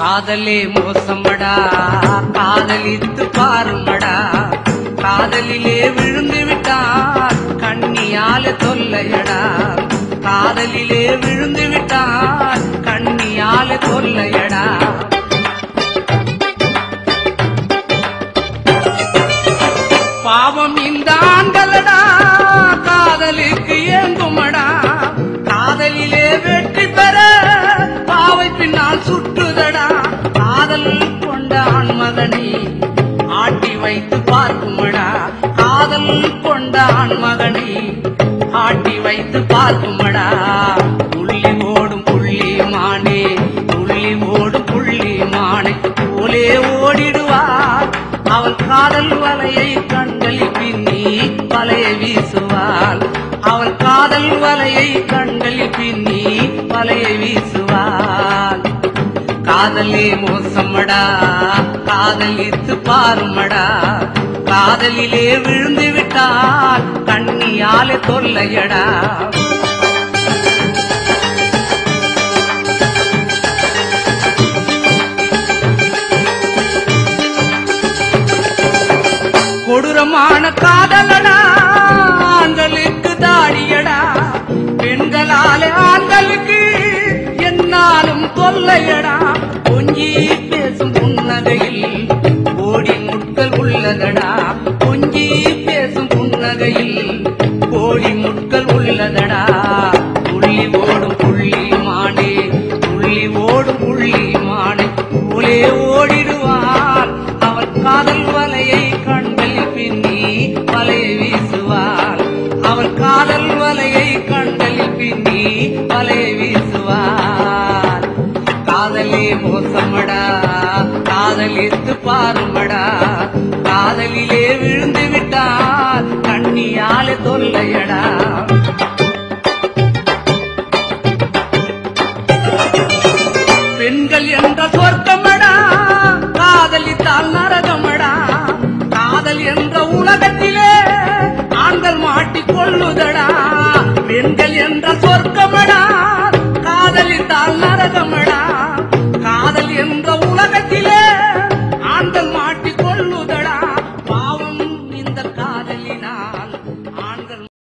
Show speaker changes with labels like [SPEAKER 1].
[SPEAKER 1] காதலே மோசமடா காதலித்து பாருமடா காதலிலே விழுந்து விட்டான் கண்ணியால தொல்லையடா. காதலிலே விழுந்து விட்டான் கண்ணியால தொல்லையடா. பாவம் இந்த ஆண்களடா பார்க்குமடா காதல் கொண்ட ஆண்மகனை ஆட்டி வைத்து பார்க்குமடா புள்ளி ஓடும் புள்ளி மானே புள்ளி ஓடும் புள்ளி மானே. போலே ஓடிடுவார் அவள் காதல் வலையை கண்களி பின்னி வலையை வீசுவாள். அவள் காதல் வலையை கண்களி பின்னி வலையை வீசுவாள். காதலே மோசமடா காதலித்து பாருமடா. காதலிலே விழுந்து விட்டால் கண்ணியாலே தொல்லையடா. கொடூரமான காதலடா ஆண்களுக்கு தாடியடா. பெண்களாலே ஆண்களுக்கு என்னாலும் தொல்லையடா. கொஞ்சி பேசும் புன்னகையில் கோடி முட்கள் உள்ளதடா. வலையை கண்களில் பின்னி வலையை வீசுவார். காதலே மோசமடா காதலித்து பாருமடா. பொற்கமடா